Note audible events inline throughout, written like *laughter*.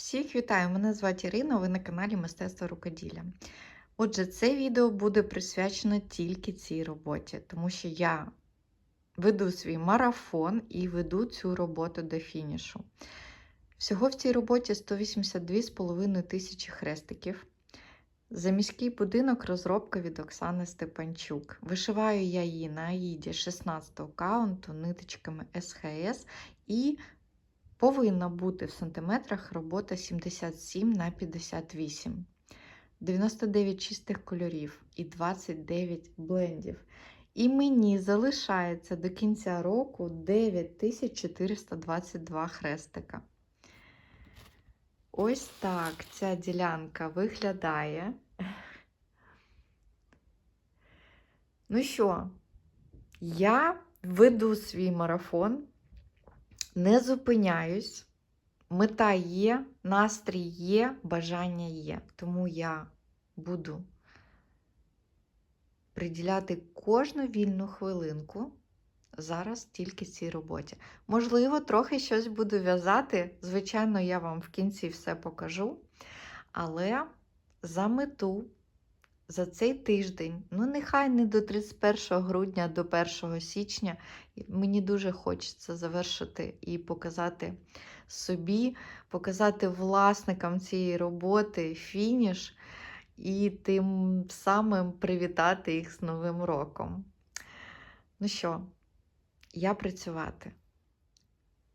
Всіх вітаю! Мене звати Ірина, ви на каналі Мистецтво рукоділля. Отже, це відео буде присвячено тільки цій роботі, тому що я веду свій марафон і веду цю роботу до фінішу. Всього в цій роботі 182,5 тисячі хрестиків. За міський будинок розробка від Оксани Степанчук. Вишиваю я її на аїді 16 каунту ниточками СХС і повинна бути в сантиметрах робота 77 на 58, 99 чистих кольорів і 29 блендів. І мені залишається до кінця року 9422 хрестика. Ось так ця ділянка виглядає. Ну що, я веду свій марафон, не зупиняюсь. Мета є, настрій є, бажання є. Тому я буду приділяти кожну вільну хвилинку зараз тільки цій роботі. Можливо, трохи щось буду в'язати. Звичайно, я вам в кінці все покажу. Але за мету за цей тиждень, ну нехай не до 31 грудня, до 1 січня, мені дуже хочеться завершити і показати собі, показати власникам цієї роботи фініш і тим самим привітати їх з Новим роком. Ну що, я працювати.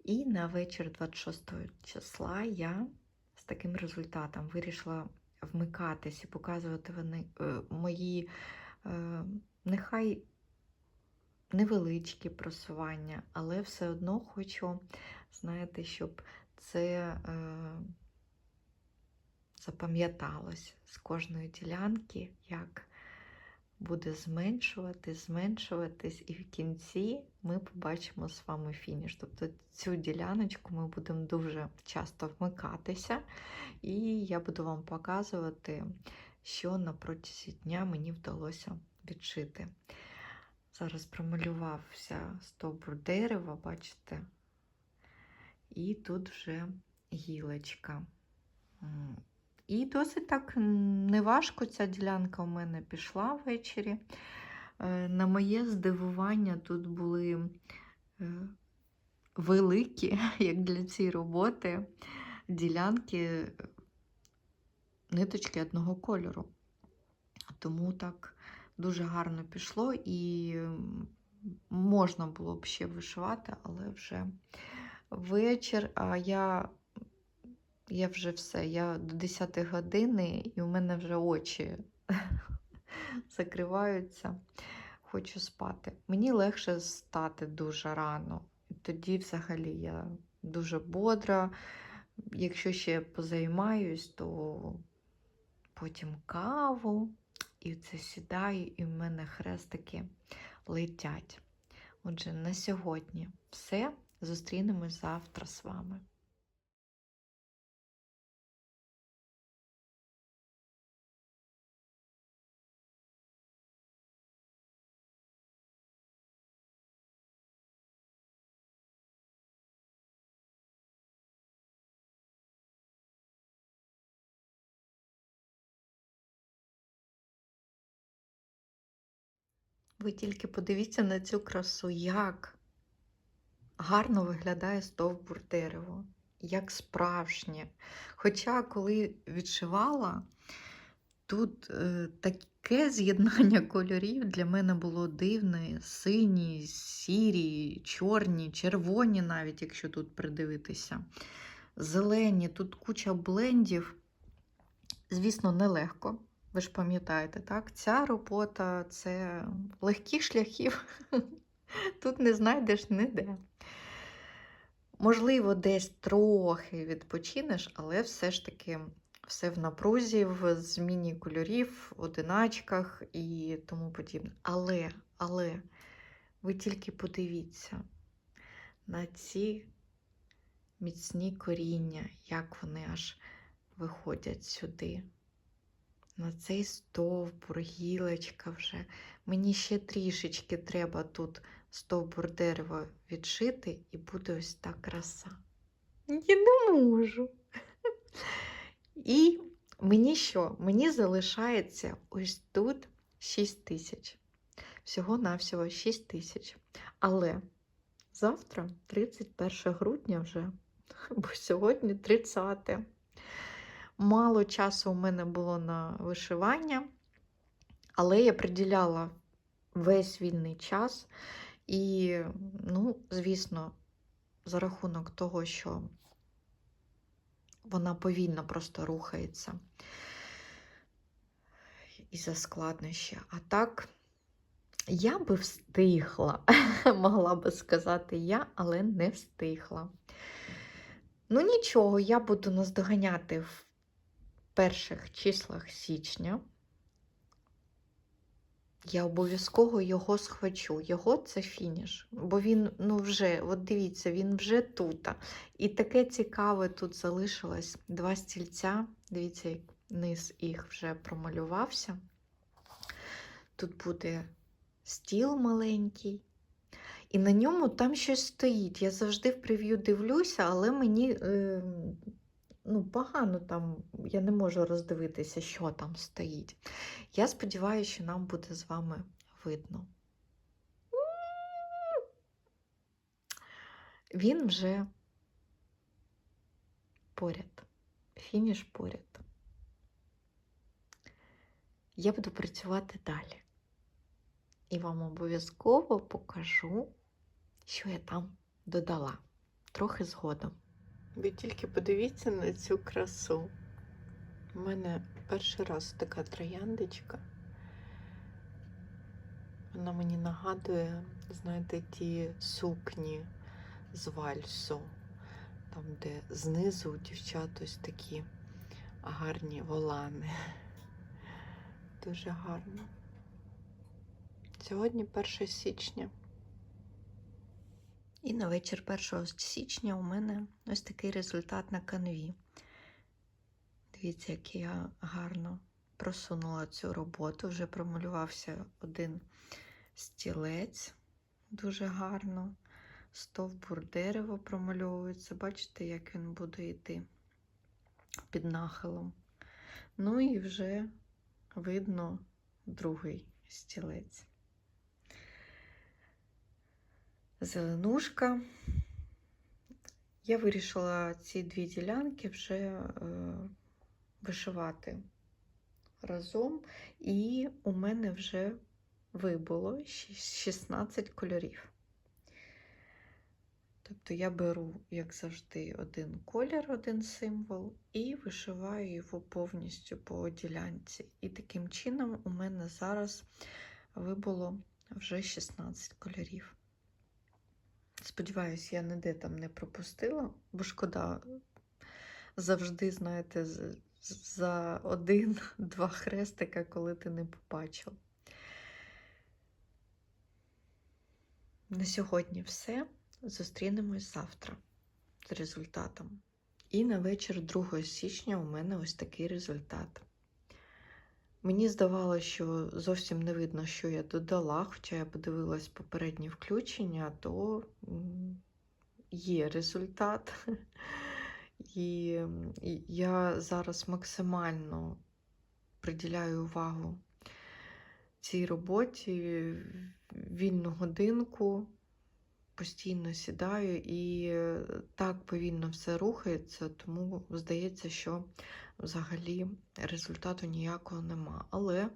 І на вечір 26 числа я з таким результатом вирішила вмикатись і показувати вони е, мої е, нехай невеличкі просування, але все одно хочу, знаєте, щоб це е, запам'яталось з кожної ділянки, як буде зменшувати, зменшуватись, і в кінці ми побачимо з вами фініш. Тобто цю діляночку ми будемо дуже часто вмикатися, і я буду вам показувати, що на протязі дня мені вдалося відшити. Зараз промалювався стовбур дерева, бачите? І тут вже гілочка. І досить так неважко ця ділянка у мене пішла ввечері. Е, на моє здивування, тут були е, великі, *laughs* як для цієї роботи, ділянки ниточки одного кольору. Тому так дуже гарно пішло і можна було б ще вишивати, але вже вечір, а я я вже все, я до 10 години, і у мене вже очі *laughs* закриваються. Хочу спати. Мені легше стати дуже рано. Тоді, взагалі, я дуже бодра. Якщо ще позаймаюсь, то потім каву, і це сідаю, і в мене хрестики летять. Отже, на сьогодні все. Зустрінемось завтра з вами. Ви тільки подивіться на цю красу, як гарно виглядає стовбур дерева, як справжнє. Хоча, коли відшивала, тут е, таке з'єднання *laughs* кольорів для мене було дивне: сині, сірі, чорні, червоні, навіть якщо тут придивитися. Зелені, тут куча блендів. Звісно, нелегко. Ви ж пам'ятаєте, так? Ця робота це легких шляхів. *laughs* Тут не знайдеш ніде. Можливо, десь трохи відпочинеш, але все ж таки все в напрузі, в зміні кольорів, в одиначках і тому подібне. Але, але ви тільки подивіться на ці міцні коріння, як вони аж виходять сюди на цей стовбур, гілочка вже. Мені ще трішечки треба тут стовбур дерева відшити, і буде ось та краса. Я не можу. І мені що? Мені залишається ось тут 6 тисяч. Всього-навсього 6 тисяч. Але завтра, 31 грудня вже, бо сьогодні 30. Мало часу у мене було на вишивання, але я приділяла весь вільний час. І, ну, звісно, за рахунок того, що вона повільно просто рухається і за складнощі. А так, я би встигла, *laughs* могла би сказати я, але не встигла. Ну, нічого, я буду наздоганяти в перших числах січня. Я обов'язково його схвачу. Його це фініш. Бо він, ну вже, от дивіться, він вже тут. І таке цікаве тут залишилось два стільця. Дивіться, як низ їх вже промалювався. Тут буде стіл маленький. І на ньому там щось стоїть. Я завжди в прев'ю дивлюся, але мені е, ну, погано там, я не можу роздивитися, що там стоїть. Я сподіваюся, що нам буде з вами видно. Він вже поряд. Фініш поряд. Я буду працювати далі. І вам обов'язково покажу, що я там додала. Трохи згодом. Ви тільки подивіться на цю красу. У мене перший раз така трояндочка. Вона мені нагадує, знаєте, ті сукні з вальсу, там, де знизу у дівчат ось такі гарні волани. Дуже гарно. Сьогодні 1 січня. І на вечір 1 січня у мене ось такий результат на канві. Дивіться, як я гарно просунула цю роботу. Вже промалювався один стілець дуже гарно. Стовбур дерева промальовується. Бачите, як він буде йти під нахилом. Ну і вже видно другий стілець. Зеленушка. Я вирішила ці дві ділянки вже е, вишивати разом, і у мене вже вибуло 16 кольорів. Тобто я беру, як завжди, один колір, один символ, і вишиваю його повністю по ділянці. І таким чином у мене зараз вибуло вже 16 кольорів. Сподіваюсь, я ніде там не пропустила, бо шкода завжди, знаєте, за один-два *laughs* хрестика, коли ти не побачив. На сьогодні все. Зустрінемось завтра з результатом. І на вечір 2 січня у мене ось такий результат. Мені здавалося, що зовсім не видно, що я додала, хоча я подивилась попередні включення, то є результат. *laughs* І я зараз максимально приділяю увагу цій роботі, вільну годинку, постійно сідаю і так повільно все рухається, тому здається, що взагалі результату ніякого нема. Але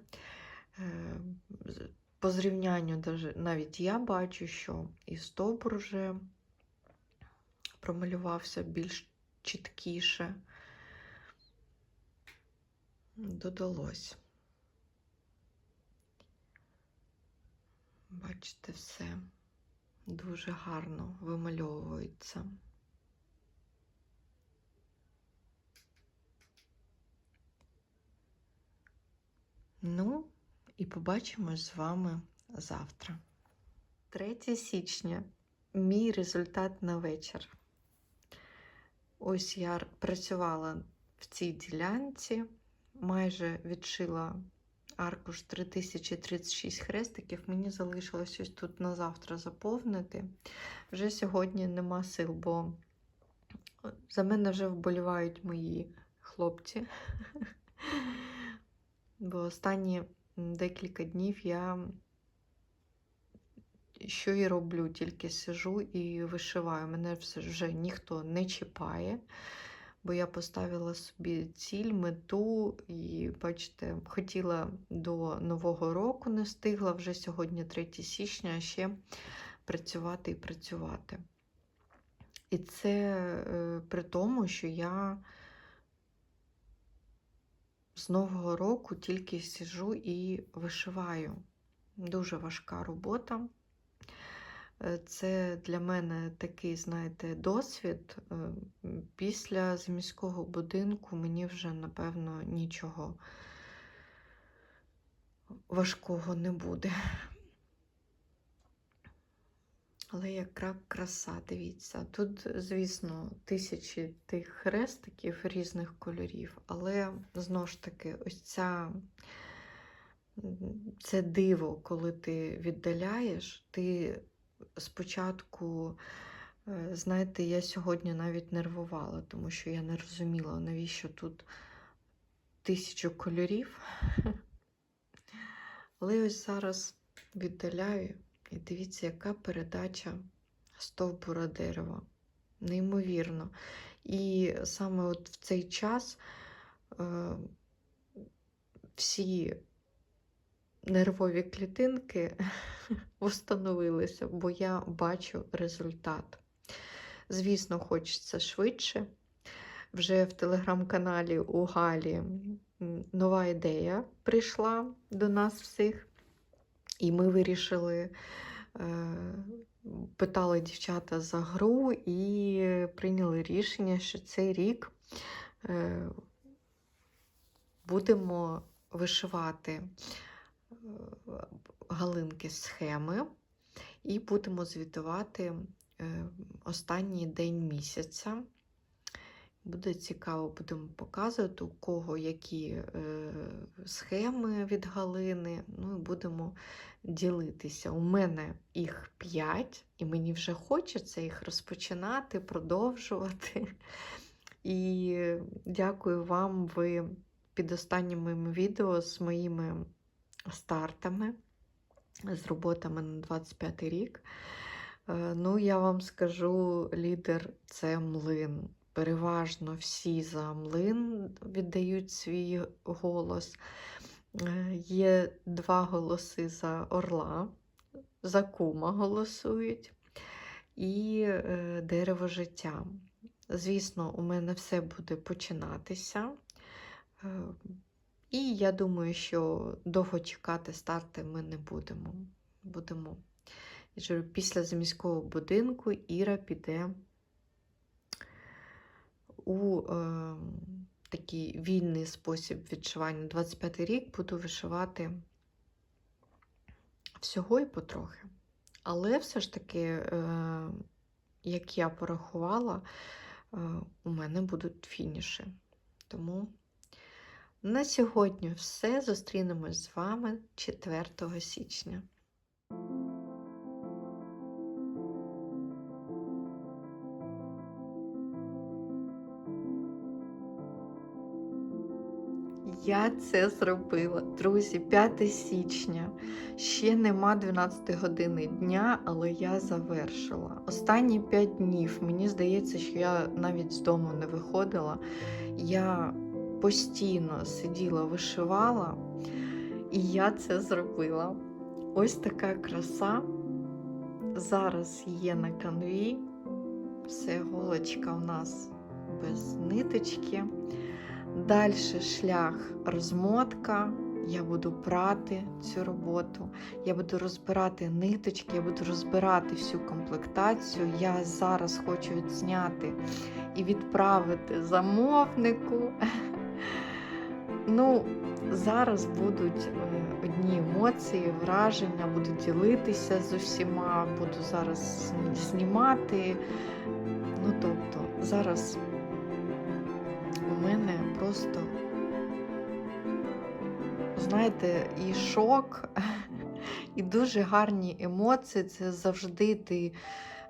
е, по зрівнянню навіть я бачу, що і стовбур вже промалювався більш чіткіше. Додалось. Бачите, все дуже гарно вимальовується. Ну, і побачимось з вами завтра. 3 січня мій результат на вечір. Ось я працювала в цій ділянці, майже відшила аркуш 3036 хрестиків. Мені залишилось ось тут на завтра заповнити. Вже сьогодні нема сил, бо за мене вже вболівають мої хлопці. Бо останні декілька днів я що і роблю, тільки сижу і вишиваю. Мене вже ніхто не чіпає, бо я поставила собі ціль, мету, і, бачите, хотіла до Нового року, не встигла вже сьогодні 3 січня, а ще працювати і працювати. І це е, при тому, що я з Нового року тільки сиджу і вишиваю. Дуже важка робота. Е, Це для мене такий, знаєте, досвід. Е, Після заміського будинку мені вже, напевно, нічого важкого не буде. Але яка краса, дивіться. Тут, звісно, тисячі тих хрестиків різних кольорів, але знову ж таки, ось ця це диво, коли ти віддаляєш, ти спочатку, е, знаєте, я сьогодні навіть нервувала, тому що я не розуміла, навіщо тут тисячу кольорів. *laughs* Але ось зараз віддаляю, і дивіться, яка передача стовбура дерева. Неймовірно. І саме от в цей час е, всі нервові клітинки *laughs* встановилися, бо я бачу результат. Звісно, хочеться швидше. Вже в телеграм-каналі у Галі нова ідея прийшла до нас всіх, і ми вирішили, е, питали дівчата за гру і прийняли рішення, що цей рік е, будемо вишивати галинки схеми і будемо звітувати е, останній день місяця. Буде цікаво, будемо показувати, у кого які е, схеми від галини. Ну і будемо ділитися. У мене їх 5, і мені вже хочеться їх розпочинати, продовжувати. І дякую вам, ви під останнім моїм відео з моїми стартами, з роботами на 25 рік. Е, Ну, я вам скажу, лідер це млин. Переважно всі за млин віддають свій голос. Е, Є два голоси за орла, за кума голосують і е, дерево життя. Звісно, у мене все буде починатися. І я думаю, що довго чекати старти ми не будемо. Будемо. Після заміського будинку Іра піде у е, такий вільний спосіб відшивання. 25 рік буду вишивати всього і потрохи. Але все ж таки, е, як я порахувала, е, у мене будуть фініші. Тому на сьогодні все. Зустрінемось з вами 4 січня. Я це зробила, друзі, 5 січня. Ще нема 12 години дня, але я завершила. Останні 5 днів, мені здається, що я навіть з дому не виходила. Я постійно сиділа, вишивала, і я це зробила. Ось така краса. Зараз є на канві. Все, голочка у нас без ниточки. Далі шлях розмотка. Я буду прати цю роботу, я буду розбирати ниточки, я буду розбирати всю комплектацію. Я зараз хочу відзняти і відправити замовнику. Ну, зараз будуть е, одні емоції, враження, буду ділитися з усіма, буду зараз знімати. Ну, тобто, зараз у мене просто, знаєте, і шок, *laughs* і дуже гарні емоції. Це завжди ти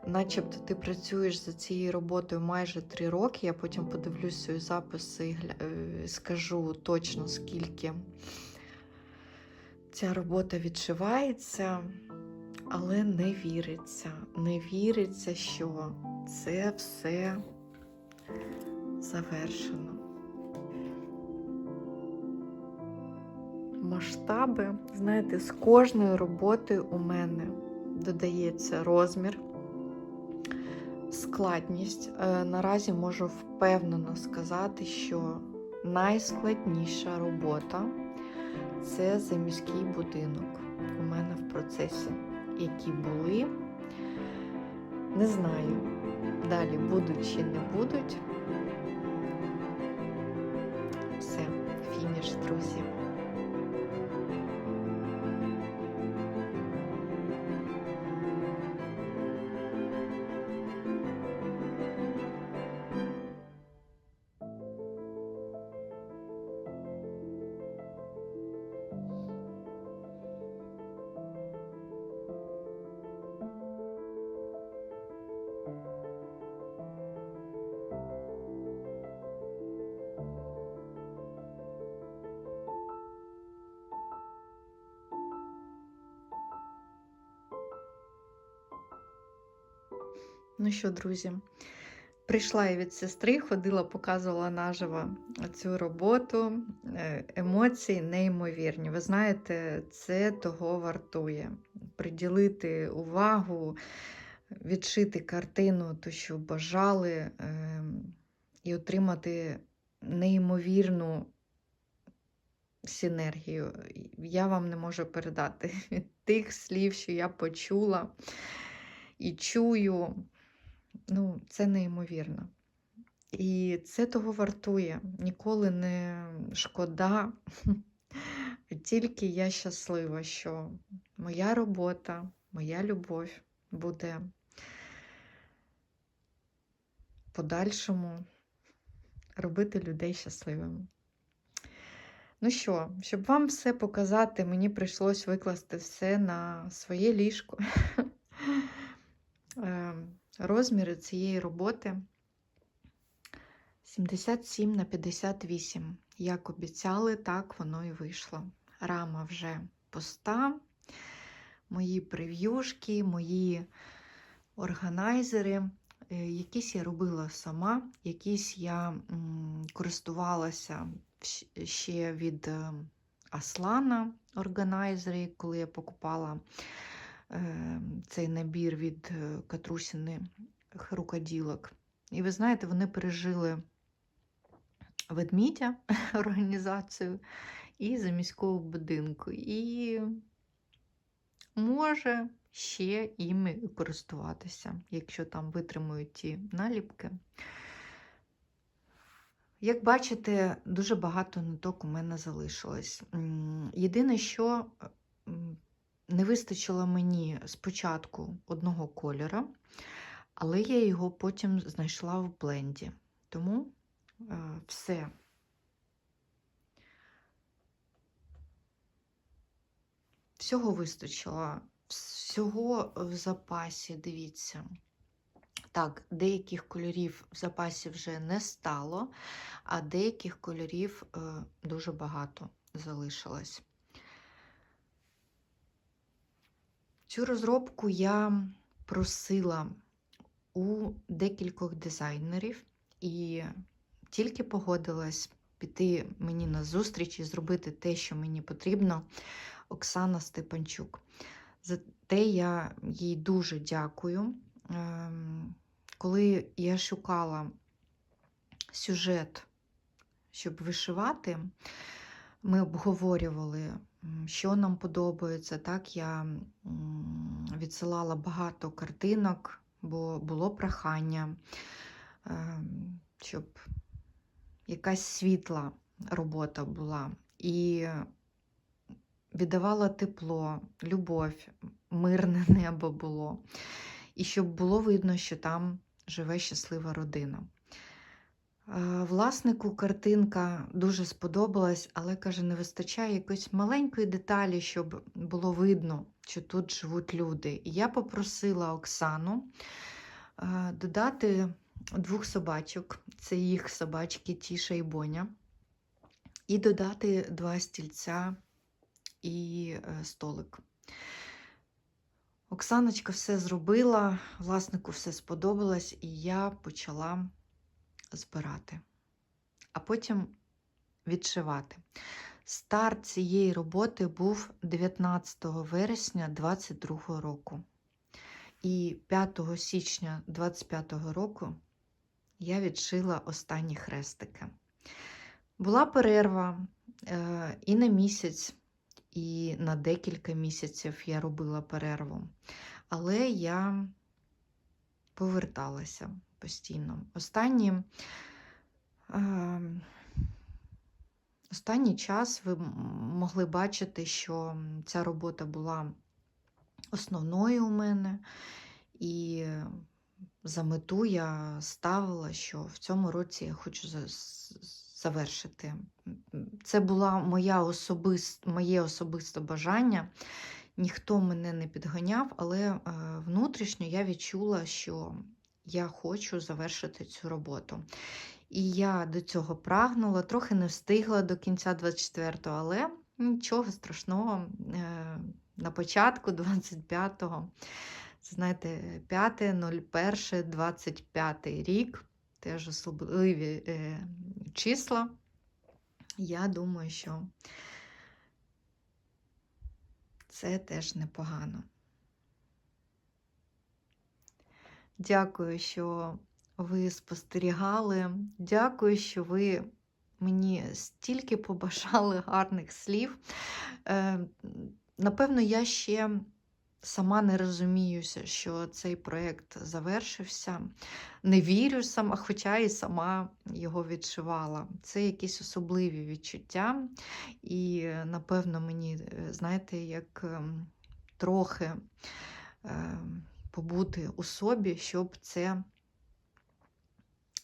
начебто ти працюєш за цією роботою майже три роки. Я потім подивлюсь свої записи і е, скажу точно скільки ця робота відшивається, але не віриться. Не віриться, що це все завершено. Масштаби, знаєте, з кожною роботою у мене додається розмір, складність. Е, Наразі можу впевнено сказати, що найскладніша робота це заміський будинок у мене в процесі, які були. Не знаю, далі будуть чи не будуть. Все, фініш, друзі. Ну що, друзі, прийшла я від сестри, ходила, показувала наживо цю роботу. Е, Емоції неймовірні. Ви знаєте, це того вартує. Приділити увагу, відшити картину, ту, що бажали, ем, і отримати неймовірну синергію. Я вам не можу передати від тих слів, що я почула і чую. Ну, це неймовірно. І це того вартує. Ніколи не шкода. *laughs* Тільки я щаслива, що моя робота, моя любов буде подальшому робити людей щасливими. Ну що, щоб вам все показати, мені прийшлось викласти все на своє ліжко. *laughs* Розміри цієї роботи 77 на 58. Як обіцяли, так воно і вийшло. Рама вже пуста. Мої прев'юшки, мої органайзери. е, Якісь я робила сама, якісь я користувалася ще від е, Аслана органайзери, коли я покупала цей набір від е, Катрусіни рукоділок. І ви знаєте, вони пережили ведмідя *laughs* організацію і заміського будинку. І може ще іми користуватися, якщо там витримують ті наліпки. Як бачите, дуже багато ниток у мене залишилось. Єдине, що не вистачило мені спочатку одного кольора, але я його потім знайшла в бленді. Тому е, все. Всього вистачило, всього в запасі, дивіться. Так, деяких кольорів в запасі вже не стало, а деяких кольорів е, дуже багато залишилось. Цю розробку я просила у декількох дизайнерів і тільки погодилась піти мені на зустріч і зробити те, що мені потрібно, Оксана Степанчук. За те я їй дуже дякую. Ем, Коли я шукала сюжет, щоб вишивати, ми обговорювали, що нам подобається. Так, я відсилала багато картинок, бо було прохання, ем, щоб якась світла робота була. І віддавала тепло, любов, мирне *laughs* небо було. І щоб було видно, що там живе щаслива родина. Власнику картинка дуже сподобалась, але каже, не вистачає якоїсь маленької деталі, щоб було видно, що тут живуть люди. І я попросила Оксану додати двох собачок, це їх собачки Тіша і Боня, і додати два стільця і е, столик. Оксаночка все зробила, власнику все сподобалось, і я почала збирати, а потім відшивати. Старт цієї роботи був 19 вересня 2022 року. І 5 січня 2025 року я відшила останні хрестики. Була перерва е, і на місяць, і на декілька місяців я робила перерву. Але я поверталася постійно. Останні, е, останній час ви могли бачити, що ця робота була основною у мене, і за мету я ставила, що в цьому році я хочу завершити. Це була моя особист, моє особисте бажання. Ніхто мене не підганяв, але е, внутрішньо я відчула, що я хочу завершити цю роботу. І я до цього прагнула, трохи не встигла до кінця 24-го, але нічого страшного. е, На початку 25-го, знаєте, 5.01.25 рік, теж особливі е, числа. Я думаю, що це теж непогано. Дякую, що ви спостерігали. Дякую, що ви мені стільки побажали *laughs* гарних слів. Е, Напевно, я ще сама не розуміюся, що цей проєкт завершився. Не вірю сама, хоча і сама його відшивала. Це якісь особливі відчуття. І, е, напевно, мені, е, знаєте, як ем, трохи е, побути у собі, щоб це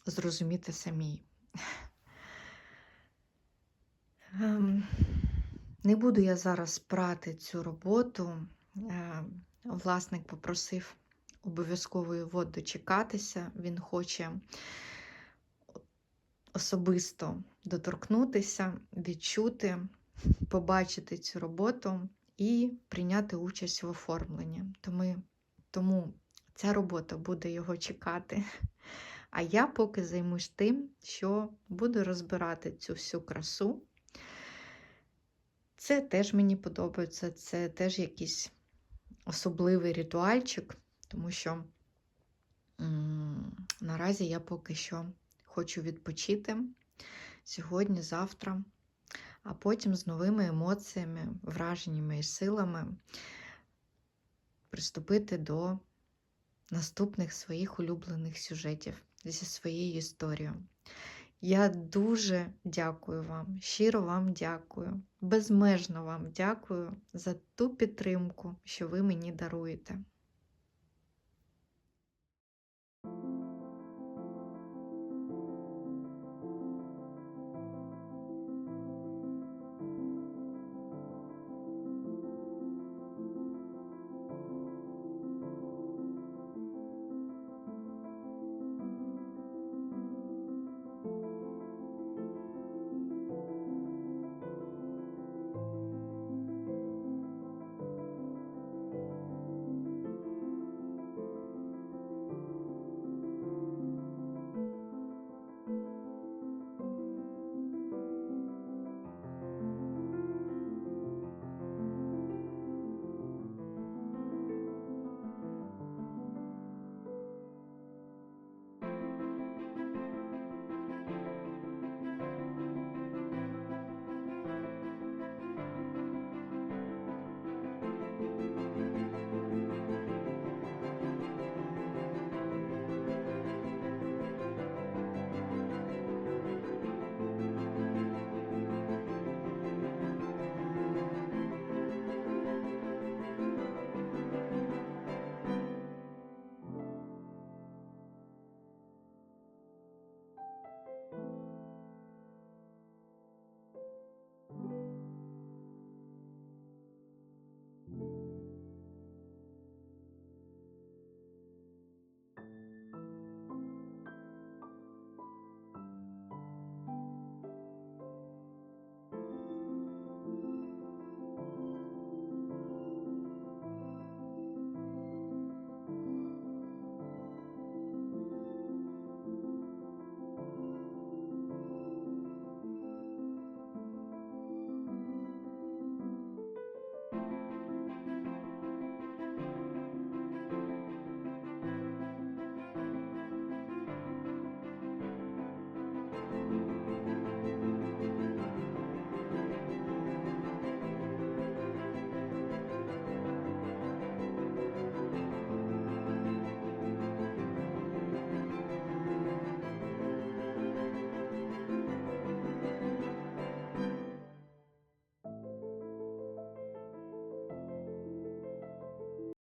зрозуміти самій. Ем, Не буду я зараз прати цю роботу. Е, Власник попросив обов'язково його дочекатися. Він хоче особисто доторкнутися, відчути, побачити цю роботу і прийняти участь в оформленні. Тому, тому ця робота буде його чекати. А я поки займусь тим, що буду розбирати цю всю красу. Це теж мені подобається, це теж якийсь особливий ритуальчик, тому що м, наразі я поки що хочу відпочити сьогодні, завтра, а потім з новими емоціями, враженнями і силами приступити до наступних своїх улюблених сюжетів зі своєю історією. Я дуже дякую вам, щиро вам дякую, безмежно вам дякую за ту підтримку, що ви мені даруєте.